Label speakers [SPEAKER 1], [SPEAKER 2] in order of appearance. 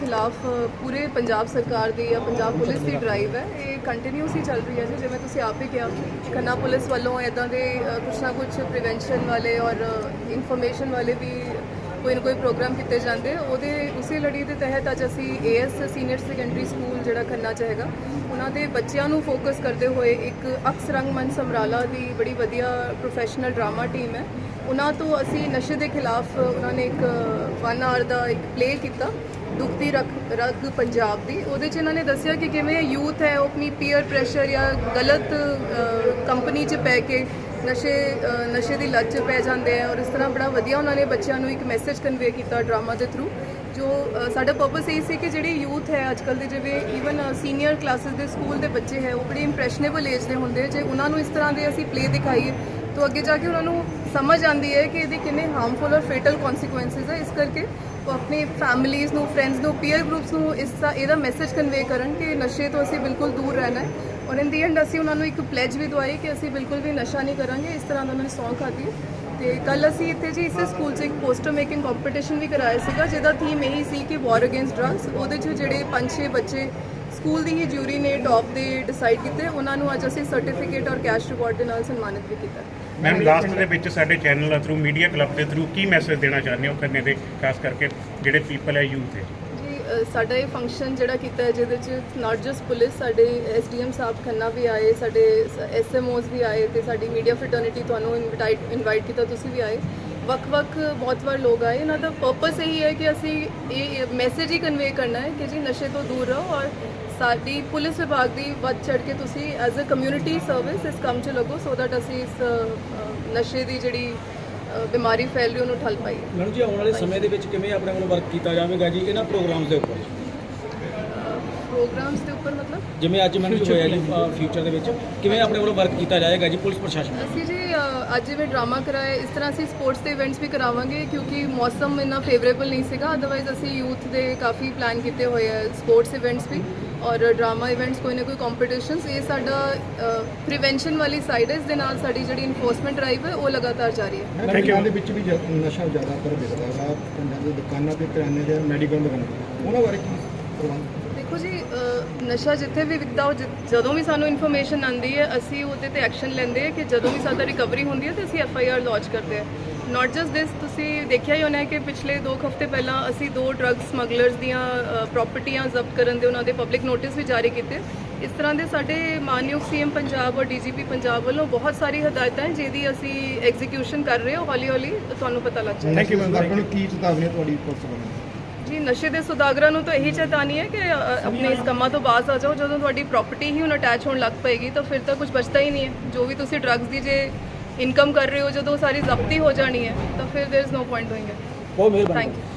[SPEAKER 1] ਖਿਲਾਫ ਪੂਰੇ ਪੰਜਾਬ ਸਰਕਾਰ ਦੀ ਜਾਂ ਪੰਜਾਬ ਪੁਲਿਸ ਦੀ ਡਰਾਈਵ ਹੈ। ਇਹ ਕੰਟੀਨਿਊਸ ਹੀ ਚੱਲ ਰਹੀ ਹੈ ਜੀ। ਜਿਵੇਂ ਤੁਸੀਂ ਆਪ ਹੀ ਕਿਹਾ ਖੰਨਾ ਪੁਲਿਸ ਵੱਲੋਂ ਇਦਾਂ ਦੇ ਕੁਛ ਨਾ ਕੁਛ ਪ੍ਰੀਵੈਂਸ਼ਨ ਵਾਲੇ ਔਰ ਇਨਫੋਰਮੇਸ਼ਨ ਵਾਲੇ ਵੀ ਕੋਈ ਨਾ ਕੋਈ ਪ੍ਰੋਗਰਾਮ ਕੀਤੇ ਜਾਂਦੇ ਉਹਦੇ, ਉਸੇ ਲੜੀ ਦੇ ਤਹਿਤ ਅੱਜ ਅਸੀਂ ਏਐਸ ਸੀਨੀਅਰ ਸੈਕੰਡਰੀ ਸਕੂਲ ਜਿਹੜਾ ਖੰਨਾ ਚ ਹੈਗਾ, ਉਹਨਾਂ ਦੇ ਬੱਚਿਆਂ ਨੂੰ ਫੋਕਸ ਕਰਦੇ ਹੋਏ ਇੱਕ ਅਕਸਰੰਗ ਮਨ ਸਮਰਾਲਾ ਦੀ ਬੜੀ ਵਧੀਆ ਪ੍ਰੋਫੈਸ਼ਨਲ ਡਰਾਮਾ ਟੀਮ ਹੈ। ਉਹਨਾਂ ਤੋਂ ਅਸੀਂ ਨਸ਼ੇ ਦੇ ਖਿਲਾਫ ਉਹਨਾਂ ਨੇ ਇੱਕ 1 ਆਵਰ ਦਾ ਇੱਕ ਪਲੇ ਕੀਤਾ ਦੁਖਦੀ ਰਗ ਰਗ ਪੰਜਾਬ ਦੀ। ਉਹਦੇ 'ਚ ਇਹਨਾਂ ਨੇ ਦੱਸਿਆ ਕਿ ਕਿਵੇਂ ਯੂਥ ਹੈ, ਉਹ ਆਪਣੀ ਪੀਅਰ ਪ੍ਰੈਸ਼ਰ ਜਾਂ ਗਲਤ ਕੰਪਨੀ 'ਚ ਪੈ ਕੇ ਨਸ਼ੇ ਨਸ਼ੇ ਦੀ ਲੱਤ 'ਚ ਪੈ ਜਾਂਦੇ ਆ ਔਰ ਇਸ ਤਰ੍ਹਾਂ ਬੜਾ ਵਧੀਆ ਉਹਨਾਂ ਨੇ ਬੱਚਿਆਂ ਨੂੰ ਇੱਕ ਮੈਸੇਜ ਕਨਵੇ ਕੀਤਾ ਡਰਾਮਾ ਦੇ ਥਰੂ ਜੋ ਸਾਡਾ ਪਰਪਸ ਇਹ ਸੀ ਕਿ ਜਿਹੜੇ ਯੂਥ ਹੈ ਅੱਜ ਕੱਲ੍ਹ ਦੇ ਜਿਵੇਂ ਈਵਨ ਸੀਨੀਅਰ ਕਲਾਸਿਸ ਦੇ ਸਕੂਲ ਦੇ ਬੱਚੇ ਹੈ, ਉਹ ਬੜੇ ਇੰਪ੍ਰੈਸ਼ਨੇਬਲ ਏਜ ਦੇ ਹੁੰਦੇ ਜੇ ਉਹਨਾਂ ਨੂੰ ਇਸ ਤਰ੍ਹਾਂ ਦੇ ਅਸੀਂ ਪਲੇ ਦਿਖਾਈਏ ਤੋਂ ਅੱਗੇ ਜਾ ਕੇ ਉਹਨਾਂ ਨੂੰ ਸਮਝ ਆਉਂਦੀ ਹੈ ਕਿ ਇਹਦੇ ਕਿੰਨੇ ਹਾਰਮਫੁਲ ਔਰ ਫੇਟਲ ਕਨਸੀਕੁਐਂਸਸ ਹੈ ਇਸ ਕਰਕੇ ਉਹ ਆਪਣੀ ਫੈਮਿਲੀਜ਼ ਨੂੰ ਫਰੈਂਡਸ ਨੂੰ ਪੀਅਰ ਗਰੁੱਪਸ ਨੂੰ ਇਸ ਦਾ ਇਹਦਾ ਮੈਸੇਜ ਕਨਵੇ ਕਰਨ ਕਿ ਨਸ਼ੇ ਤੋਂ ਅਸੀਂ ਬਿਲਕੁਲ ਦੂਰ ਰਹਿਣਾ ਹੈ। ਔਰ ਇਨ ਦੀ ਐਂਡ ਅਸੀਂ ਉਹਨਾਂ ਨੂੰ ਇੱਕ ਪਲੇਜ ਵੀ ਦਵਾਈ ਕਿ ਅਸੀਂ ਬਿਲਕੁਲ ਵੀ ਨਸ਼ਾ ਨਹੀਂ ਕਰਾਂਗੇ। ਇਸ ਤਰ੍ਹਾਂ ਦਾ ਉਹਨਾਂ ਨੇ ਸੌਂਗ ਖਾਧੀ ਹੈ। ਤੇ ਕੱਲ ਅਸੀਂ ਇੱਥੇ ਜੀ ਇਸੇ ਸਕੂਲ 'ਚ ਇੱਕ ਪੋਸਟਰ ਮੇਕਿੰਗ ਕੰਪੀਟੀਸ਼ਨ ਵੀ ਕਰਾਇਆ ਸੀਗਾ, ਜਿਹਦਾ ਥੀਮ ਇਹੀ ਸੀ ਕਿ ਵਾਰ ਅਗੇਂਸਟ ਡਰੱਗਸ ਉਹਦੇ 'ਚ ਜਿਹੜੇ 5-6 ਬੱਚੇ ਸਕੂਲ ਦੀ ਹੀ ਜੂਰੀ ਨੇ ਟੌਪ ਦੇ ਡਿਸਾਈਡ ਕੀਤੇ। ਉਹਨਾਂ ਨੂੰ ਅੱਜ ਅਸੀਂ ਸਰਟੀਫਿਕੇਟ ਔਰ ਕੈਸ਼ ਰਿਵਾਰਡ ਦੇ ਨਾਲ ਸਨਮਾਨਿਤ ਵੀ ਕੀਤਾ।
[SPEAKER 2] ਮੈਮ ਲਾਸਟ ਦੇ ਵਿੱਚ ਸਾਡੇ ਚੈਨਲ ਥਰੂ ਮੀਡੀਆ ਕਲੱਬ ਦੇ ਥਰੂ ਕੀ ਮੈਸੇਜ ਦੇਣਾ ਚਾਹੁੰਦੇ ਹੋ ਖੰਨੇ ਦੇ? ਖਾਸ ਕਰਕੇ ਜਿਹੜੇ ਪੀਪਲ ਹੈ ਯੂਥ ਹੈ
[SPEAKER 1] ਸਾਡਾ ਇਹ ਫੰਕਸ਼ਨ ਜਿਹੜਾ ਕੀਤਾ ਹੈ ਜਿਹਦੇ ਚ ਨਾਟ ਜਸਟ ਪੁਲਿਸ ਸਾਡੇ ਐਸਡੀਐਮ ਸਾਹਿਬ ਖੰਨਾ ਵੀ ਆਏ ਸਾਡੇ ਐਸਐਮਓਜ਼ ਵੀ ਆਏ ਤੇ ਸਾਡੀ ਮੀਡੀਆ ਫਰਟਰਨਿਟੀ ਤੁਹਾਨੂੰ ਇਨਵਾਈਟ ਇਨਵਾਈਟ ਕੀਤਾ ਤੁਸੀਂ ਵੀ ਆਏ। ਵੱਖ-ਵੱਖ ਬਹੁਤ ਵਾਰ ਲੋਕ ਆਏ, ਇਹਨਾਂ ਦਾ ਪਰਪਸ ਇਹੀ ਹੈ ਕਿ ਅਸੀਂ ਇਹ ਮੈਸੇਜ ਹੀ ਕਨਵੇ ਕਰਨਾ ਹੈ ਕਿ ਜੀ ਨਸ਼ੇ ਤੋਂ ਦੂਰ ਰਹੋ ਔਰ ਸਾਡੀ ਪੁਲਿਸ ਵਿਭਾਗ ਦੀ ਵੱਧ ਚੜ ਕੇ ਤੁਸੀਂ ਐਜ਼ ਅ ਕਮਿਊਨਿਟੀ ਸਰਵਿਸ ਇਸ ਕੰਮ 'ਚ ਲੱਗੋ ਸੋ ਦੈਟ ਅਸੀਂ ਇਸ ਨਸ਼ੇ ਦੀ ਜਿਹੜੀ ਬਿਮਾਰੀ ਫੈਲ ਰਹੀ ਉਹਨੂੰ ਠੱਲ ਪਾਈਏ।
[SPEAKER 3] ਮੈਡਮ ਜੀ, ਆਉਣ ਵਾਲੇ ਸਮੇਂ ਦੇ ਵਿੱਚ ਕਿਵੇਂ ਆਪਣੇ ਵੱਲੋਂ ਵਰਕ ਕੀਤਾ ਜਾਵੇਗਾ ਜੀ? ਇਹਨਾਂ ਪ੍ਰੋਗਰਾਮਸ ਦੇ ਉੱਪਰ।
[SPEAKER 1] ਪ੍ਰੋਗਰਾਮਸ ਦੇ ਉੱਪਰ ਮਤਲਬ?
[SPEAKER 3] ਜਿਵੇਂ ਅੱਜ ਮੈਨੂੰ ਹੋਇਆ ਜੀ ਫਿਊਚਰ ਦੇ ਵਿੱਚ। ਕਿਵੇਂ ਆਪਣੇ ਵੱਲੋਂ ਵਰਕ ਕੀਤਾ ਜਾਏਗਾ ਜੀ ਪੁਲਿਸ ਪ੍ਰਸ਼ਾਸਨ
[SPEAKER 1] ਅਸੀਂ ਜੀ ਅ, ਅੱਜ ਜਿਵੇਂ ਡਰਾਮਾ ਕਰਾਇਆ ਇਸ ਤਰ੍ਹਾਂ ਅਸੀਂ ਸਪੋਰਟਸ ਦੇ ਇਵੈਂਟਸ ਵੀ ਕਰਾਵਾਂਗੇ ਕਿਉਂਕਿ ਮੌਸਮ ਇੰਨਾ ਫੇਵਰੇਬਲ ਨਹੀਂ ਸੀਗਾ। ਅਦਰਵਾਈਜ਼ ਅਸੀਂ ਯੂਥ ਦੇ ਕਾਫੀ ਪਲਾਨ ਕੀਤੇ ਹੋਏ ਆ ਸਪੋਰਟਸ ਇਵੈਂਟਸ ਵੀ ਔਰ ਡਰਾਮਾ ਇਵੈਂਟਸ ਕੋਈ ਨਾ ਕੋਈ ਕੰਪੀਟੀਸ਼ਨਸ ਇਹ ਸਾਡਾ ਪ੍ਰੀਵੈਂਸ਼ਨ ਵਾਲੀ ਸਾਈਡ ਹੈ ਇਸ ਦੇ ਨਾਲ ਸਾਡੀ ਜਿਹੜੀ ਇਨਫੋਰਸਮੈਂਟ ਡਰਾਈਵ ਹੈ ਉਹ ਲਗਾਤਾਰ ਜਾਰੀ ਹੈ।
[SPEAKER 4] ਮੈਂ ਪਿੰਡਾਂ ਦੇ ਵਿੱਚ ਵੀ ਜ- ਨਸ਼ਾ ਜ਼ਿਆਦਾਤਰ ਵਿਕਦਾ ਹੈਗਾ ਪਿੰਡਾਂ ਦੇ ਦੁਕਾਨਾਂ ਤੇ ਕਰਿਆਨੇ ਦੇ ਮੈਡੀਕਲ ਦੁਕਾਨਾਂ ਉਹਨਾਂ ਬਾਰੇ ਕੀ ਪ੍ਰਬੰਧ?
[SPEAKER 1] ਨਸ਼ਾ ਜਿੱਥੇ ਵੀ ਵਿਕਦਾ ਉਹ ਜ- ਜਦੋਂ ਵੀ ਸਾਨੂੰ ਇਨਫੋਰਮੇਸ਼ਨ ਆਉਂਦੀ ਹੈ ਅਸੀਂ ਉਹਦੇ ਤੇ ਐਕਸ਼ਨ ਲੈਂਦੇ ਹਾਂ ਕਿ ਜਦੋਂ ਵੀ ਸਾਡਾ ਰਿਕਵਰੀ ਹੁੰਦੀ ਹੈ ਤੇ ਅਸੀਂ ਐਫ ਆਈ ਆਰ ਲਾਂਚ ਕਰਦੇ ਹਾਂ। ਨਾਟ ਜਸਟ ਦਿਸ ਤੁਸੀਂ ਦੇਖਿਆ ਹੀ ਹੋਣਾ ਹੈ ਕਿ ਪਿਛਲੇ 2 ਹਫ਼ਤੇ ਪਹਿਲਾਂ ਅਸੀਂ ਦੋ ਡਰੱਗ ਸਮਗਲਰਸ ਦੀਆਂ ਪ੍ਰਾਪਰਟੀਆਂ ਜ਼ਬਤ ਕਰਨ ਦੇ ਉਹਨਾਂ ਦੇ ਪਬਲਿਕ ਨੋਟਿਸ ਵੀ ਜਾਰੀ ਕੀਤੇ। ਇਸ ਤਰ੍ਹਾਂ ਦੇ ਸਾਡੇ ਮਾਨਯੋਗ ਸੀਐਮ ਪੰਜਾਬ ਔਰ ਡੀਜੀਪੀ ਪੰਜਾਬ ਵੱਲੋਂ ਬਹੁਤ ਸਾਰੀ ਹਦਾਇਤਾਂ ਹੈ ਜਿਹਦੀ ਅਸੀਂ ਐਗਜ਼ੀਕਿਊਸ਼ਨ ਕਰ ਰਹੇ ਹਾਂ ਹੌਲੀ ਹੌਲੀ ਤੁਹਾਨੂੰ ਪਤਾ ਲੱਗ ਜਾਏਗਾ।
[SPEAKER 2] Ma'am.
[SPEAKER 4] ਆਪਾਂ ਨੂੰ ਕੀ ਚੇਤਾਵਨੀ ਹੈ ਤੁਹਾਡੀ ਪੁਲਿਸ ਵੱਲੋਂ?
[SPEAKER 1] ਜੀ ਨਸ਼ੇ ਦੇ ਸੁਦਾਗਰਾਂ ਨੂੰ ਤਾਂ ਇਹੀ ਚੇਤਾਵਨੀ ਹੈ ਕਿ ਅ, ਆਪਣੇ ਇਸ ਕੰਮਾਂ ਤੋਂ ਬਾਜ਼ ਆ ਜਾਓ ਜਦੋਂ ਤੁਹਾਡੀ ਪ੍ਰਾਪਰਟੀ ਹੀ ਹੁਣ ਅਟੈਚ ਹੋਣ ਲੱਗ ਪਏਗੀ ਤਾਂ ਫਿਰ ਤਾਂ ਕੁਝ ਬਚਦਾ ਹੀ ਨਹੀਂ ਹੈ ਜੋ ਵੀ ਤੁਸੀਂ ਡਰੱਗਸ ਦੀ ਜੇ ਇਨਕਮ ਕਰ ਰਹੇ ਹੋ ਜਦੋਂ ਸਾਰੀ ਜ਼ਬਤੀ ਹੋ ਜਾਣੀ ਹੈ ਤਾਂ ਫਿਰ there is no point doing it
[SPEAKER 3] ਬਹੁਤ ਮਿਹਰਬਾਨੀ
[SPEAKER 1] ਥੈਂਕ ਯੂ